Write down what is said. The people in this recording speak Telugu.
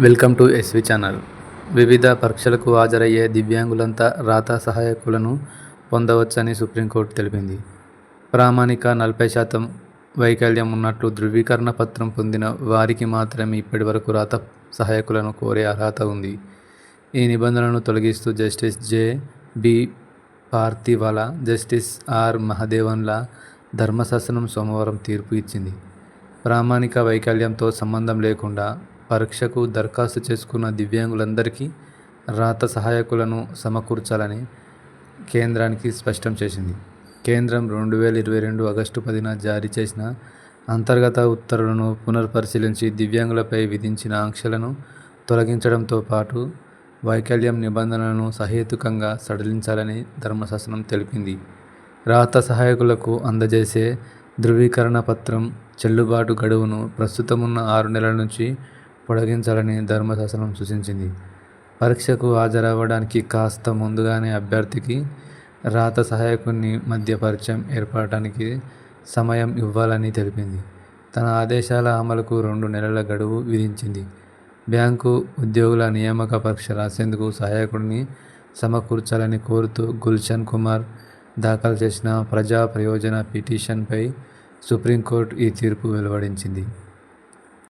Welcome to SV channel. వివిధ పరీక్షలకు హాజరయ్యే దివ్యాంగులంతా రాత సహాయకులను పొందవచ్చని సుప్రీంకోర్టు తెలిపింది. ప్రామాణిక నలభై శాతం వైకల్యం ఉన్నట్లు ధృవీకరణ పత్రం పొందిన వారికి మాత్రమే ఇప్పటివరకు రాత సహాయకులను కోరే అర్హత ఉంది. ఈ నిబంధనలను తొలగిస్తూ justice J. B. Pardiwala justice R. మహదేవన్ల ధర్మశాసనం సోమవారం తీర్పు ఇచ్చింది. ప్రామాణిక వైకల్యంతో సంబంధం లేకుండా పరీక్షకు దరఖాస్తు చేసుకున్న దివ్యాంగులందరికీ రాత సహాయకులను సమకూర్చాలని కేంద్రానికి స్పష్టం చేసింది. కేంద్రం రెండు వేల ఇరవై రెండు ఆగస్టు పదిన జారీ చేసిన అంతర్గత ఉత్తర్వులను పునర్పరిశీలించి దివ్యాంగులపై విధించిన ఆంక్షలను తొలగించడంతో పాటు వైకల్యం నిబంధనలను సహేతుకంగా సడలించాలని ధర్మశాసనం తెలిపింది. రాత సహాయకులకు అందజేసే ధృవీకరణ పత్రం చెల్లుబాటు గడువును ప్రస్తుతమున్న ఆరు నెలల నుంచి పొడిగించాలని ధర్మశాసనం సూచించింది. పరీక్షకు హాజరవ్వడానికి కాస్త ముందుగానే అభ్యర్థికి రాత సహాయకుని మధ్య పరిచయం ఏర్పడటానికి సమయం ఇవ్వాలని తెలిపింది. తన ఆదేశాల అమలుకు రెండు నెలల గడువు విధించింది. బ్యాంకు ఉద్యోగుల నియామక పరీక్ష రాసేందుకు సహాయకుడిని సమకూర్చాలని కోరుతూ గుల్షన్ కుమార్ దాఖలు చేసిన ప్రజా ప్రయోజన పిటిషన్పై సుప్రీంకోర్టు ఈ తీర్పు వెలువడించింది.